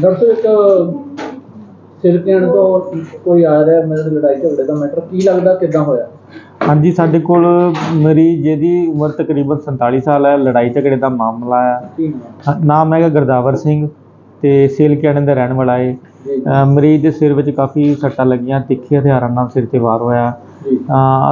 Doctor ਇੱਕ ਸਿਰ ਕਹਿਣ ਤੋਂ ਕੋਈ ਆ ਰਿਹਾ ਮੇਰੇ ਨਾਲ ਲੜਾਈ ਝਗੜੇ ਦਾ ਮੈਟਰ ਕੀ ਲੱਗਦਾ ਕਿਦਾਂ ਹੋਇਆ? ਹਾਂਜੀ ਸਾਡੇ ਕੋਲ ਮਰੀਜ਼ ਜਿਹਦੀ ਉਮਰ ਤਕਰੀਬਨ 47 ਸਾਲ ਹੈ ਲੜਾਈ ਝਗੜੇ ਦਾ ਮਾਮਲਾ ਹੈ। ਨਾਮ ਹੈਗਾ ਗੁਰਦਾਵਰ ਸਿੰਘ ਤੇ ਸੇਲਕਿਆਣੇ ਦਾ ਰਹਿਣ ਵਾਲਾ ਹੈ ਮਰੀਜ਼ ਦੇ ਸਿਰ ਵਿੱਚ ਕਾਫੀ ਸੱਟਾਂ ਲੱਗੀਆਂ ਤਿੱਖੇ ਹਥਿਆਰਾਂ ਨਾਲ ਸਿਰ ਤੇ ਵਾਰ ਹੋਇਆ।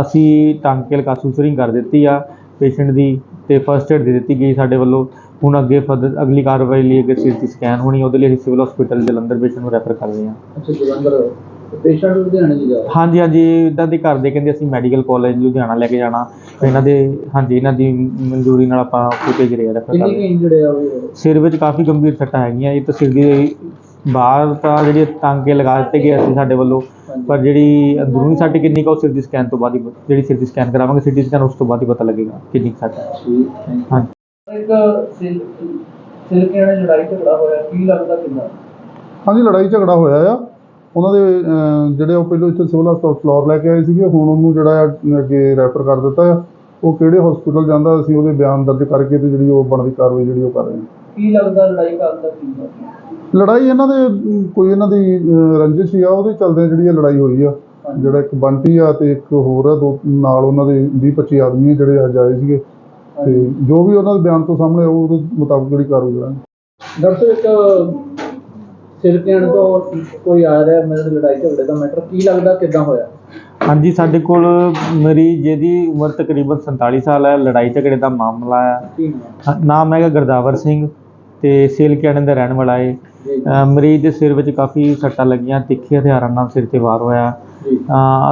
ਅਸੀਂ ਟਾਂਕੇ ਲਗਾ ਸੂਚਰਿੰਗ ਕਰ ਦਿੱਤੀ ਆ। ਪੇਸ਼ੈਂਟ ਦੀ ਤੇ ਫਰਸਟ ਏਡ ਦੇ ਦਿੱਤੀ ਗਈ ਸਾਡੇ ਵੱਲੋਂ। ਹੁਣ ਅੱਗੇ ਫਰਦਰ ਅਗਲੀ ਕਾਰਵਾਈ ਲਈ ਅੱਗੇ ਸਿਰ ਦੀ ਸਕੈਨ ਹੋਣੀ ਉਹਦੇ ਲਈ ਅਸੀਂ ਸਿਵਲ ਹਸਪੀਟਲ ਜਲੰਧਰ ਪੇਸ਼ੈਂਟ ਨੂੰ ਰੈਫਰ ਕਰ ਰਹੇ ਹਾਂ। ਅੱਛਾ ਜਲੰਧਰ। ਪੇਸ਼ੈਂਟ ਲੁਧਿਆਣੇ ਜੀ ਜਾ ਹਾਂਜੀ ਹਾਂਜੀ ਇਦਾਂ ਦੇ ਘਰ ਦੇ ਕਹਿੰਦੇ ਅਸੀਂ ਮੈਡੀਕਲ ਕਾਲਜ ਲੁਧਿਆਣਾ ਲੈ ਕੇ ਜਾਣਾ। ਇਹਨਾਂ ਦੇ ਹਾਂਜੀ ਇਹਨਾਂ ਦੀ ਮਨਜ਼ੂਰੀ ਨਾਲ ਆਪਾਂ ਉੱਥੇ ਭੇਜ ਰਹੇ ਹਾਂ ਰੈਫਰ ਕਰ ਕਿੰਨੀ ਰਹੇ ਕਿ ਹਾਂ। ਇੰਜਰਡ ਆ ਉਹ? ਸਿਰ ਵਿੱਚ ਕਾਫੀ ਗੰਭੀਰ ਸੱਟਾਂ ਹੈਗੀਆਂ ਇਹ ਤਾਂ ਸਿਰ ਦੀ ਬਾਹਰ ਤਾਂ ਜਿਹੜੇ ਟਾਂਕੇ ਲਗਾ ਦਿੱਤੇ ਗਏ ਸੀ ਸਾਡੇ ਵੱਲੋਂ। ਪਰ ਜਿਹੜੀ ਅੰਦਰੂਨੀ ਸੱਟ ਕਿੰਨੀ ਕੁ ਉਹ ਸਿਰ ਦੀ ਸਕੈਨ ਤੋਂ ਬਾਅਦ ਹੀ ਜਿਹੜੀ ਸਿਰ ਦੀ ਸਕੈਨ ਕਰਾਵਾਂਗੇ ਸਿਟੀ ਸਕੈਨ ਉਸ ਤੋਂ ਬਾਅਦ ਹੀ ਪਤਾ ਲੱਗੇਗਾ ਕਿੰਨੀ ਕੁ ਸੱਟ ਹੈ। ਹਾਂਜੀ। ਇੱਕ ਸਿਰ ਸਿਰ ਕਹਿਣ ਲੜਾਈ ਝਗੜਾ ਹੋਇਆ ਕੀ ਲੱਗਦਾ ਕਿਦਾਂ ਹਾਂਜੀ ਲੜਾਈ ਝਗੜਾ ਹੋਇਆ ਆ। ਉਹਨਾਂ ਦੇ ਅਹ, ਜਿਹੜੇ ਉਹ ਪਹਿਲਾਂ ਇੱਥੇ ਸਿਵਲ ਹਸਪਤਾਲ ਫਲੋਰ ਲੈ ਕੇ ਆਏ ਸੀਗੇ ਹੁਣ ਉਹਨੂੰ ਜਿਹੜਾ ਆ ਅੱਗੇ ਰੈਫਰ ਕਰ ਦਿੱਤਾ ਆ। ਉਹ ਕਿਹੜੇ ਹਸਪੀਟਲ ਜਾਂਦਾ ਅਸੀਂ ਉਹਦੇ ਬਿਆਨ ਦਰਜ ਕਰਕੇ ਤੇ ਜਿਹੜੀ ਉਹ ਬਣਦੀ ਕਾਰਵਾਈ ਜਿਹੜੀ ਉਹ ਕਰ ਰਹੇ ਹਾਂ। ਕੀ ਲੱਗਦਾ ਲੜਾਈ ਕਰਨ ਦਾ ਕੀ ਕਾਰਨ? ਲੜਾਈ ਇਹਨਾਂ ਦੇ ਕੋਈ ਇਹਨਾਂ ਦੀ ਰੰਜਿਸ਼ ਹੀ ਆ ਉਹਦੇ ਚੱਲਦੇ ਜਿਹੜੀ ਇਹ ਲੜਾਈ ਹੋਈ ਆ। ਜਿਹੜਾ ਇੱਕ ਬੰਟੀ ਆ ਤੇ ਇੱਕ ਹੋਰ ਆ ਦੋ ਨਾਲ ਉਹਨਾਂ ਦੇ 20 25 ਆਦਮੀ ਆ ਜਿਹੜੇ ਅੱਜ ਆਏ ਸੀਗੇ। ਤੇ ਜੋ ਵੀ ਉਹਨਾਂ ਦੇ ਬਿਆਨ ਤੋਂ ਸਾਹਮਣੇ ਆਊ ਉਹਦੇ ਮੁਤਾਬਕ ਜਿਹੜੀ ਕਾਰਵਾਈ ਕਰਾਂਗੇ। ਡਾਕਟਰ ਇੱਕ ਸਿਰ ਕਹਿਣ ਤੋਂ ਕੋਈ ਆ ਰਿਹਾ ਮੇਰੇ ਨਾਲ ਲੜਾਈ ਝਗੜੇ ਦਾ ਮੈਟਰ ਕੀ ਲੱਗਦਾ ਕਿਦਾਂ ਹੋਇਆ? ਹਾਂਜੀ ਸਾਡੇ ਕੋਲ ਮਰੀਜ਼ ਜਿਹਦੀ ਉਮਰ ਤਕਰੀਬਨ 47 ਸਾਲ ਹੈ ਲੜਾਈ ਝਗੜੇ ਦਾ ਮਾਮਲਾ ਹਾਂ, ਨਾਮ ਹੈਗਾ ਗੁਰਦਾਵਰ ਸਿੰਘ। ਤੇ ਸੇਲਕਿਆਣੇ ਦਾ ਰਹਿਣ ਵਾਲਾ ਅ, ਮਰੀਜ਼ ਦੇ ਸਿਰ ਵਿੱਚ ਕਾਫੀ ਸੱਟਾਂ ਲੱਗੀਆਂ ਤਿੱਖੇ ਹਥਿਆਰਾਂ ਨਾਲ ਸਿਰ ਤੇ ਵਾਰ ਹੋਇਆ।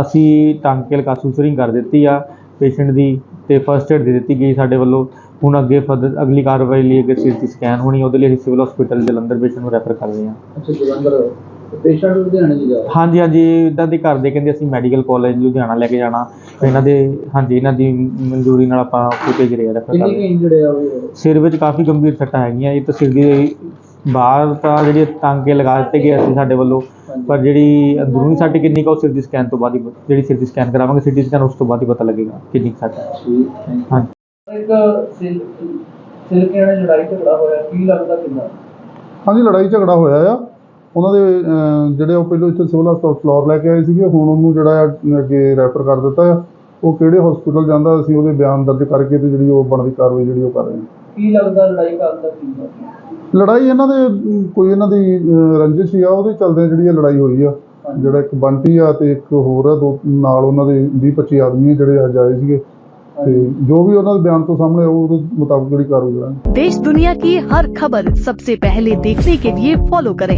ਅਸੀਂ ਟਾਂਕੇ ਲਗਾ ਸੂਚਰਿੰਗ ਕਰ ਦਿੱਤੀ ਆ ਪੇਸ਼ੈਂਟ ਦੀ ਤੇ ਫਰਸਟ ਏਡ ਦੇ ਦਿੱਤੀ ਗਈ ਸਾਡੇ ਵੱਲੋਂ। ਹੁਣ ਅੱਗੇ ਫਰਦਰ ਅਗਲੀ ਕਾਰਵਾਈ ਲਈ ਅੱਗੇ ਸਿਰ ਦੀ ਸਕੈਨ ਹੋਣੀ ਉਹਦੇ ਲਈ ਅਸੀਂ ਸਿਵਲ ਹਸਪੀਟਲ ਜਲੰਧਰ ਪੇਸ਼ੈਂਟ ਨੂੰ ਰੈਫਰ ਕਰ ਰਹੇ ਹਾਂ। ਅੱਛਾ ਜਲੰਧਰ। ਪੇਸ਼ੈਂਟ ਲੁਧਿਆਣੇ ਜੀ ਜਾ ਰਿਹਾ ਹਾਂਜੀ ਹਾਂਜੀ ਇਦਾਂ ਦੇ ਘਰ ਦੇ ਕਹਿੰਦੇ ਅਸੀਂ ਮੈਡੀਕਲ ਕਾਲਜ ਲੁਧਿਆਣਾ ਲੈ ਕੇ ਜਾਣਾ। ਇਹਨਾਂ ਦੇ ਹਾਂਜੀ ਇਹਨਾਂ ਦੀ ਮਨਜ਼ੂਰੀ ਨਾਲ ਆਪਾਂ ਹਾਂ ਰੈਫਰ ਕਰ ਕਿੰਨੀ ਹਾਂ। ਇੰਜਰਡ ਆ ਉਹ? ਸਿਰ ਵਿੱਚ ਕਾਫੀ ਗੰਭੀਰ ਸੱਟਾਂ ਹੈਗੀਆਂ ਇਹ ਤਾਂ ਸਿਰ ਦੀ ਬਾਹਰ ਤਾਂ ਜਿਹੜੇ ਟਾਂਕੇ ਲਗਾ ਦਿੱਤੇ ਗਏ ਸੀ ਸਾਡੇ ਵੱਲੋਂ ਪਰ ਜਿਹੜੀ ਅੰਦਰੂਨੀ ਸੱਟ ਕਿੰਨੀ ਕੁ ਉਹ ਸਿਰ ਦੀ ਸਕੈਨ ਤੋਂ ਬਾਅਦ ਹੀ ਜਿਹੜੀ ਸਿਰ ਦੀ ਸਕੈਨ ਕਰਾਵਾਂਗੇ ਸਿਟੀ ਸਕੈਨ ਉਸ ਤੋਂ ਬਾਅਦ ਹੀ ਪਤਾ ਲੱਗੇਗਾ ਕਿੰਨੀ ਸੱਟ ਹੈ। ਹਾਂਜੀ। ਇੱਕ ਸਿਰ ਸਿਰ ਕਹਿਣ ਲੜਾਈ ਝਗੜਾ ਹੋਇਆ ਕੀ ਲੱਗਦਾ ਕਿਦਾਂ ਹਾਂਜੀ ਲੜਾਈ ਝਗੜਾ ਹੋਇਆ ਆ। ਉਹਨਾਂ ਦੇ ਅਹ, ਜਿਹੜੇ ਉਹ ਪਹਿਲਾਂ ਇੱਥੇ ਸਿਵਲ ਹਸਪਤਾਲ ਫਲੋਰ ਲੈ ਕੇ ਆਏ ਸੀਗੇ ਹੁਣ ਉਹਨੂੰ ਜਿਹੜਾ ਆ ਅੱਗੇ ਰੈਫਰ ਕਰ ਦਿੱਤਾ ਆ ਉਹ ਕਿਹੜੇ ਹਸਪੀਟਲ ਜਾਂਦਾ ਅਸੀਂ ਉਹਦੇ ਬਿਆਨ ਦਰਜ ਕਰਕੇ ਤੇ ਜਿਹੜੀ ਉਹ ਬਣਦੀ ਕਾਰਵਾਈ ਜਿਹੜੀ ਉਹ ਕਰ ਰਹੇ ਹਾਂ ਕੀ ਲੱਗਦਾ ਲੜਾਈ ਕਰਨ ਦਾ ਕੀ ਕਾਰਨ? ਲੜਾਈ ਇਹਨਾਂ ਦੇ ਅਮ, ਕੋਈ ਇਹਨਾਂ ਦੀ ਅਹ, ਰੰਜਿਸ਼ ਹੀ ਆ ਉਹਦੇ ਚੱਲਦੇ ਜਿਹੜੀ ਇਹ ਲੜਾਈ ਹੋਈ ਆ ਜਿਹੜਾ ਇੱਕ ਬੰਟੀ ਆ ਤੇ ਇੱਕ ਹੋਰ ਆ ਦੋ ਨਾਲ ਉਹਨਾਂ ਦੇ 20 25 ਆਦਮੀ ਆ ਜਿਹੜੇ ਅੱਜ ਆਏ ਸੀਗੇ ਤੇ ਜੋ ਵੀ ਉਹਨਾਂ ਦੇ ਬਿਆਨ ਤੋਂ ਸਾਹਮਣੇ ਆਊ ਉਹਦੇ ਮੁਤਾਬਕ ਜਿਹੜੀ ਕਾਰਵਾਈ ਕਰਾਂਗੇ देश दुनिया की हर खबर सबसे पहले देखने के लिए फॉलो करें